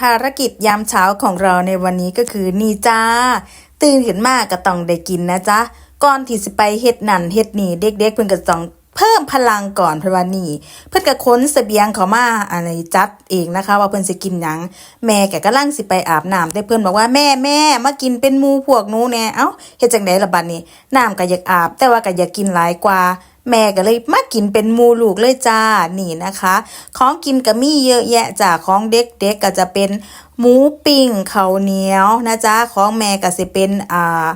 ภารกิจยามเช้าของเราในวันนี้ก็คือนี่จ้า ตื่นขึ้นมาก็ต้องได้กินนะจ๊ะก่อนที่สิไปเฮ็ดนั่นเฮ็ดนี่เด็กๆเพิ่นก็ต้องเพิ่มพลังก่อนเพราะว่านี่ เพิ่นก็ค้นเสบียงเขามาอะไรจัดเองนะคะ ว่าเพิ่นสิกินหยังแม่แกกำลังสิไปอาบน้ำแต่เพิ่นบอกว่าแม่แม่มากินเป็นมูพวกนู้แน่เอ้าเฮ็ดจังได๋ล่ะบัดนี้น้ำก็อยากอาบ แต่ว่าก็อยากกินหลายกว่า แม่ก็เลยมากินเป็นมูลูกเลยจ้านี่นะคะ ของกินก็มีเยอะแยะจ้าของเด็กๆก็จะเป็นหมูปิ้งข้าวเหนียวนะจ๊ะของแม่ก็จะเป็นอ่า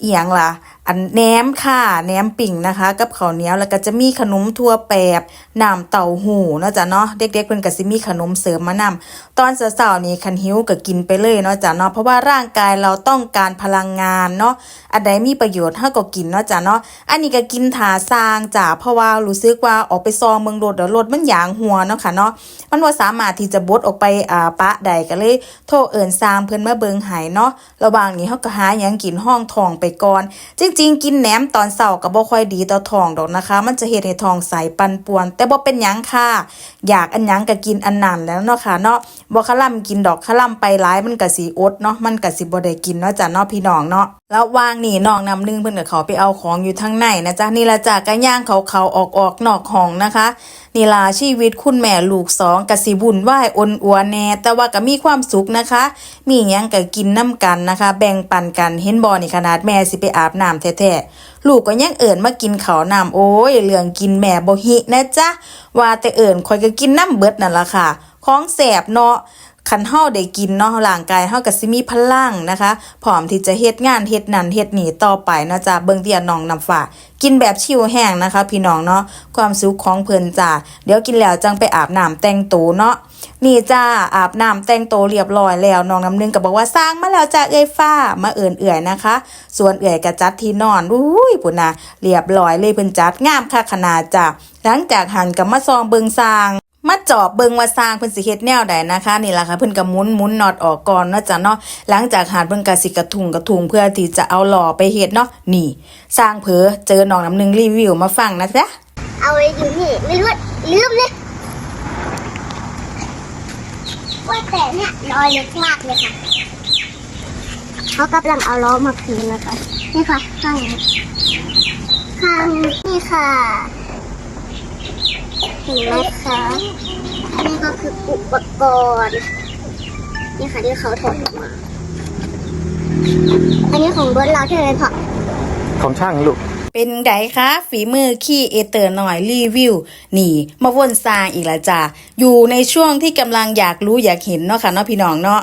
เอียงล่ะ อันแหนมค่ะแหนมปิ่งนะคะ กับข้าวเหนียวแล้วก็จะมีขนมทั่วแปบน้ำเต้าหู้เนาะจ้ะเนาะเด็กๆเพิ่นก็สิมีขนมเสริมมานำตอนเช้าๆนี่คันหิวก็กินไปเลยเนาะจ้ะเนาะเพราะว่าร่างกายเราต้องการพลังงานเนาะอันใดมีประโยชน์เฮาก็กินเนาะจ้ะเนาะอันนี้ก็กินถาซางจ้ะเพราะว่ารู้สึกว่าออกไปซองเมืองรถเดี๋ยวรถมันหยางหัวเนาะค่ะเนาะมันบ่สามารถที่จะบดออกไปอ่าปะใดก็เลยโทรเอิ้นซางเพิ่นมาเบิงให้เนาะระหว่างนี้เฮาก็หาหยังกินห้องทองไปก่อนจริงๆกินแหนมตอนเช้าก็บ่ค่อยดีต่อท้องดอกนะคะ มันจะเฮ็ดให้ท้องใสปันป่วน แต่บ่เป็นหยังค่ะ อยากอันหยังก็กินอันนั้นแล้วเนาะค่ะเนาะบ่คล่ำกินดอกคล่ำไปหลายมันก็สิอดเนาะมันก็สิบ่ได้กินเนาะจ้ะเนาะพี่น้องเนาะแล้ววางนี่น้องนำนึงเพิ่นก็เขาไปเอาของอยู่ทางในนะจ๊ะนี่ละจ้ะก็ย่างเขาเขาออกออกนอกห้องนะคะนี่ล่ะชีวิตคุณแม่ลูกสองก็สิวุ่นวายอนอัวแน่แต่ว่าก็มีความสุขนะคะ มีหยังก็กินน้ำกันนะคะ แบ่งปันกันเห็นบ่นี่ขนาดแม่สิไปอาบน้ำแท้ๆลูกก็ยังเอิญมากินข้าวน้ำโอ้ยเรื่องกินแม่บ่ฮินะจ๊ะว่าแต่เอิญคอยก็กินน้ำเบิดนั่นล่ะค่ะ ของแสบเนาะ คันเฮาได้กินเนาะร่างกายเฮาก็สิมีพลังนะคะพร้อมที่จะเฮ็ดงานเฮ็ดนั่นเฮ็ดนี่ต่อไปนะจ้ะเบิ่งเตียน้องน้ำฟ้ากินแบบชิวแห้งนะคะ พี่น้องเนาะความสุขของเพิ่นจ้ะเดี๋ยวกินแล้วจังไปอาบน้ำแต่งตัวเนาะนี่จ้าอาบน้ำแต่งตัวเรียบร้อยแล้วน้องน้ำหนึงก็บอกว่าสร้างมาแล้วจ้าเอ้ยฟ้ามาเอิ่นเอื่อยนะคะ ส่วนเอื่อยก็จัดที่นอนอุ้ยปุ่นนะเรียบร้อยเลยเพิ่นจัดงามค่ะขนาดจ้ะหลังจากหันกับมาซองเบิงสร้าง มาจอบเบิงว่าสร้างเพิ่นสิเฮ็ดแนวใดนะคะ นี่ล่ะค่ะเพิ่นก็หมุนหมุนน็อตออกก่อนเนาะจ้ะเนาะหลังจากหาดเพิ่นก็สิกระทุงกระทุงเพื่อที่จะเอาหล่อไปเฮ็ดเนาะนี่ สร้างเผอเจอน้องน้ำหนึงรีวิวมาฟังนะจ๊ะเอาไว้อยู่นี่ไม่รู้ลืมเลยว่าแต่เนี่ยรอยเล็กมากเลยค่ะเขากำลังเอาล้อมาคืนนะคะนี่ค่ะข้างนี้ข้างนี่ค่ะ เห็นไหมคะนี่ก็คืออุปกรณ์นี่ค่ะที่เขาถอดออกมา อันนี้ของเบิร์ดเราใช่ไหมพ่อของช่างลูกเป็นไดคะฝีมือขี้เอเตอร์หน่อยรีวิวนี่ มาวนสร้างอีกและจ้ะอยู่ในช่วงที่กำลังอยากรู้อยากเห็นเนาะค่ะเนาะพี่น้องเนาะ